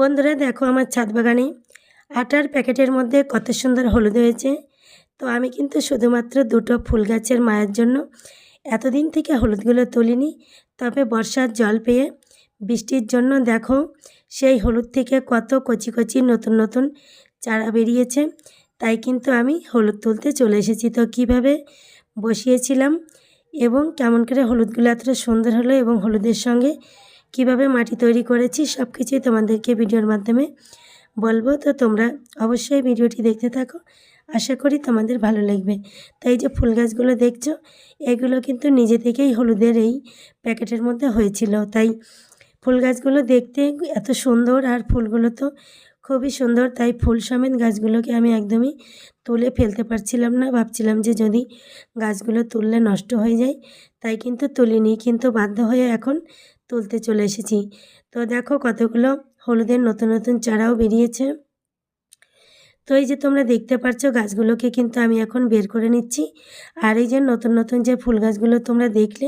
বন্ধুরা দেখো আমার ছাদ বাগানে আটার প্যাকেটের মধ্যে কত সুন্দর হলুদ হয়েছে। তো আমি কিন্তু শুধুমাত্র দুটো ফুল গাছের মায়ের জন্য এতদিন থেকে হলুদগুলো তুলিনি। তবে বর্ষার জল পেয়ে বৃষ্টির জন্য দেখো সেই হলুদ থেকে কত কচি কচি নতুন নতুন চারা বেরিয়েছে। তাই কিন্তু আমি হলুদ তুলতে চলে এসেছি। তো কীভাবে বসিয়েছিলাম এবং কেমন করে হলুদগুলো এতটা সুন্দর হলো এবং হলুদের সঙ্গে কীভাবে মাটি তৈরি করেছি সব কিছুই তোমাদেরকে ভিডিওর মাধ্যমে বলব। তো তোমরা অবশ্যই ভিডিওটি দেখতে থাকো। আশা করি তোমাদের ভালো লাগবে। তাই যে ফুল গাছগুলো দেখছ, এগুলো কিন্তু নিজে থেকেই হলুদের এই প্যাকেটের মধ্যে হয়েছিল। তাই ফুল গাছগুলো দেখতে এত সুন্দর আর ফুলগুলো তো খুবই সুন্দর, তাই ফুল সমেত গাছগুলোকে আমি একদমই তুলে ফেলতে পারছিলাম না। ভাবছিলাম যে যদি গাছগুলো তুললে নষ্ট হয়ে যায়, তাই কিন্তু তুলিনি। কিন্তু বাধ্য হয়ে এখন তুলতে চলে এসেছি। তো দেখো কতগুলো হলুদের নতুন নতুন চারাও বেরিয়েছে। তো এই যে তোমরা দেখতে পাচ্ছ গাছগুলোকে কিন্তু আমি এখন বের করে নিচ্ছি। আর এই যে নতুন নতুন যে ফুল গাছগুলো তোমরা দেখলে,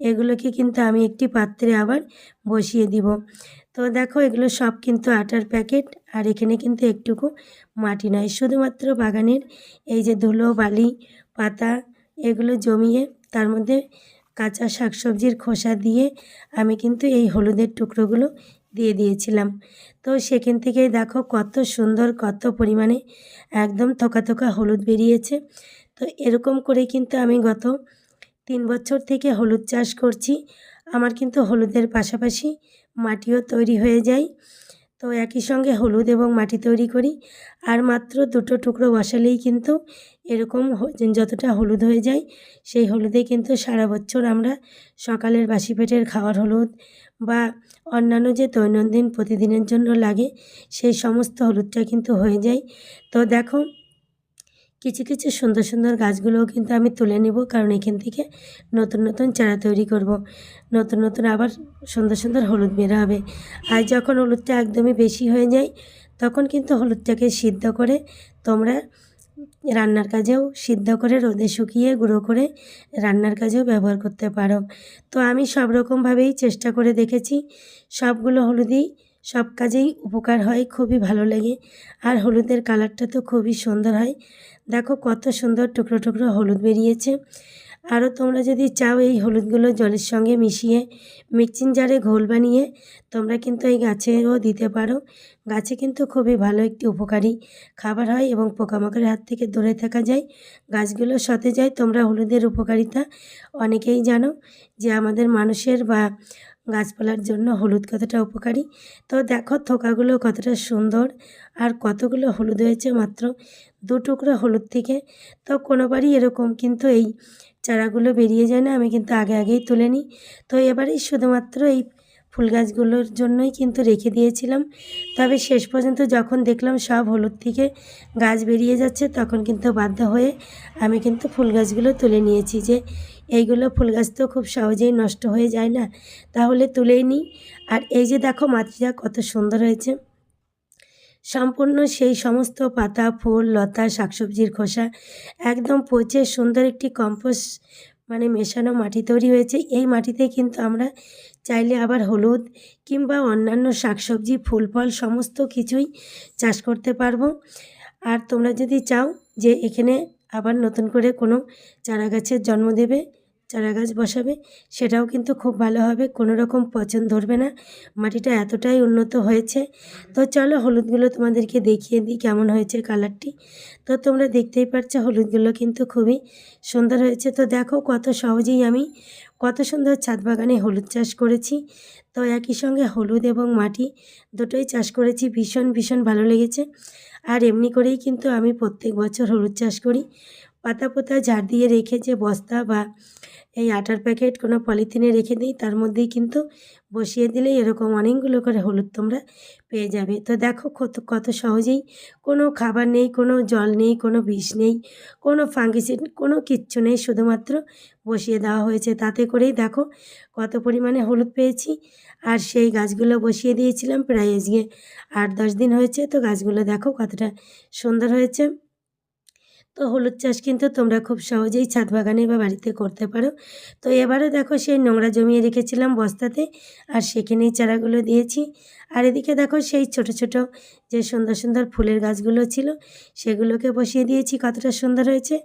এগুলোকে কিন্তু আমি একটি পাত্রে আবার বসিয়ে দিব। তো দেখো এগুলো সব কিন্তু আটার প্যাকেট, আর এখানে কিন্তু একটুকু মাটি নয়। শুধুমাত্র বাগানের এই যে ধুলো, বালি, পাতা এগুলো জমিয়ে তার মধ্যে কাঁচা শাকসবজির খোসা দিয়ে আমি কিন্তু এই হলুদের টুকরোগুলো দিয়ে দিয়েছিলাম। তো সেখান থেকেই দেখো কত সুন্দর, কত পরিমাণে একদম থোকা থোকা হলুদ বেরিয়েছে। তো এরকম করে কিন্তু আমি গত তিন বছর থেকে হলুদ চাষ করছি। আমার কিন্তু হলুদের পাশাপাশি মাটিও তৈরি হয়ে যায়। তো একই সঙ্গে হলুদ এবং মাটি তৈরি করি। আর মাত্র দুটো টুকরো বসালেই কিন্তু এরকম যতটা হলুদ হয়ে যায়, সেই হলুদে কিন্তু সারা বছর আমরা সকালের বাসি পেটের খাওয়ার হলুদ বা অন্যান্য যে দৈনন্দিন প্রতিদিনের জন্য লাগে, সেই সমস্ত হলুদটা কিন্তু হয়ে যায়। তো দেখো কিছু কিছু সুন্দর সুন্দর গাছগুলোও কিন্তু আমি তুলে নেব, কারণ এখান থেকে নতুন নতুন চারা তৈরি করব। নতুন নতুন আবার সুন্দর সুন্দর হলুদ বের হবে। আর যখন হলুদটা একদমই বেশি হয়ে যায়, তখন কিন্তু হলুদটাকে সিদ্ধ করে তোমরা রান্নার কাজেও সিদ্ধ করে রোদে শুকিয়ে গুঁড়ো করে রান্নার কাজেও ব্যবহার করতে পারো। তো আমি সব রকমভাবেই চেষ্টা করে দেখেছি। সবগুলো হলুদই সব কাজেই উপকার হয়, খুবই ভালো লাগে। আর হলুদের কালারটা তো খুবই সুন্দর হয়। দেখো কত সুন্দর টুকরো টুকরো হলুদ বেরিয়েছে। আরও তোমরা যদি চাও এই হলুদগুলো জলের সঙ্গে মিশিয়ে মিক্সিং জারে ঘোল বানিয়ে তোমরা কিন্তু এই গাছেও দিতে পারো। গাছে কিন্তু খুবই ভালো একটি উপকারী খাবার হয় এবং পোকামাকড়ের হাত থেকে দূরে থাকা যায়। গাছগুলো সতে যায় তোমরা হলুদের উপকারিতা অনেকেই জানো যে আমাদের মানুষের বা গাছপালার জন্য হলুদ কতটা উপকারী? তো দেখো থোকাগুলো কতটা সুন্দর আর কতগুলো হলুদ হয়েছে মাত্র দু টুকরো হলুদ থেকে। তো কোনোবারই এরকম কিন্তু এই চারাগুলো বেরিয়ে যায় না, আমি কিন্তু আগে আগেই তুলে নিই। তো এবারেই শুধুমাত্র এই ফুল গাছগুলোর জন্যই কিন্তু রেখে দিয়েছিলাম। তবে শেষ পর্যন্ত যখন দেখলাম সব হলুদ থেকে গাছ বেরিয়ে যাচ্ছে, তখন কিন্তু বাধ্য হয়ে আমি কিন্তু ফুল গাছগুলো তুলে নিয়েছি যে, এইগুলো ফুল গাছ তো খুব সহজেই নষ্ট হয়ে যায় না, তাহলে তুলেই নিই আর এই যে দেখো মাটিটা কত সুন্দর হয়েছে। সম্পূর্ণ সেই সমস্ত পাতা, ফুল, লতা, শাকসবজির খোসা, একদম পচে সুন্দর একটি কম্পোস্ট মানে মেশানো মাটি তৈরি হয়েছে। এই মাটিতে কিন্তু আমরা চাইলে আবার হলুদ কিংবা অন্যান্য শাকসবজি ফুল ফল সমস্ত কিছুই চাষ করতে পারব। আর তোমরা যদি চাও যে এখানে আবার নতুন করে কোনো চারা গাছের জন্ম দেবে চারা গাছ বসাবে, সেটাও কিন্তু খুব ভালো হবে, কোনো রকম পছন্দ ধরবে না। মাটিটা এতটাই উন্নত হয়েছে। তো চলো হলুদগুলো তোমাদেরকে দেখিয়ে দিই কেমন হয়েছে কালারটি। তো তোমরা দেখতেই পাচ্ছ হলুদগুলো কিন্তু খুবই সুন্দর হয়েছে। তো দেখো কত সহজেই আমি কত সুন্দর ছাদ বাগানে হলুদ চাষ করেছি। তো একই সঙ্গে হলুদ এবং মাটি দুটোই চাষ করেছি, ভীষণ ভীষণ ভালো লেগেছে। আর এমনি করেই কিন্তু আমি প্রত্যেক বছর হলুদ চাষ করি। পাতা পোতা ঝাড় দিয়ে রেখে যে বস্তা বা এই আটার প্যাকেট কোনো পলিথিনে রেখে দিই, তার মধ্যেই কিন্তু বসিয়ে দিলেই এরকম অনেকগুলো করে হলুদ তোমরা পেয়ে যাবে। তো দেখো কত কত সহজেই কোনো খাবার নেই, কোনো জল নেই, কোনো বিষ নেই, কোনো ফাঙ্গিসিড, কোনো কিচ্ছু নেই, শুধুমাত্র বসিয়ে দেওয়া হয়েছে। তাতে করেই দেখো কত পরিমাণে হলুদ পেয়েছি আর সেই গাছগুলো বসিয়ে দিয়েছিলাম প্রায় আজকে আট, দশ দিন হয়েছে। তো গাছগুলো দেখো কতটা সুন্দর হয়েছে। তো হলুদ চাষ কিন্তু তোমরা খুব সহজেই ছাদ বাগানে বা বাড়িতে করতে পারো। তো এবারও দেখো সেই নোংরা জমিয়ে রেখেছিলাম বস্তাতে আর সেখানেই চারাগুলো দিয়েছি। আর এদিকে দেখো সেই ছোট ছোট যে সুন্দর সুন্দর ফুলের গাছগুলো ছিল সেগুলোকে বসিয়ে দিয়েছি, কতটা সুন্দর হয়েছে।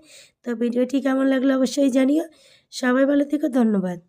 তো ভিডিওটি কেমন লাগল অবশ্যই জানিও। সবাই ভালো থেকে, ধন্যবাদ।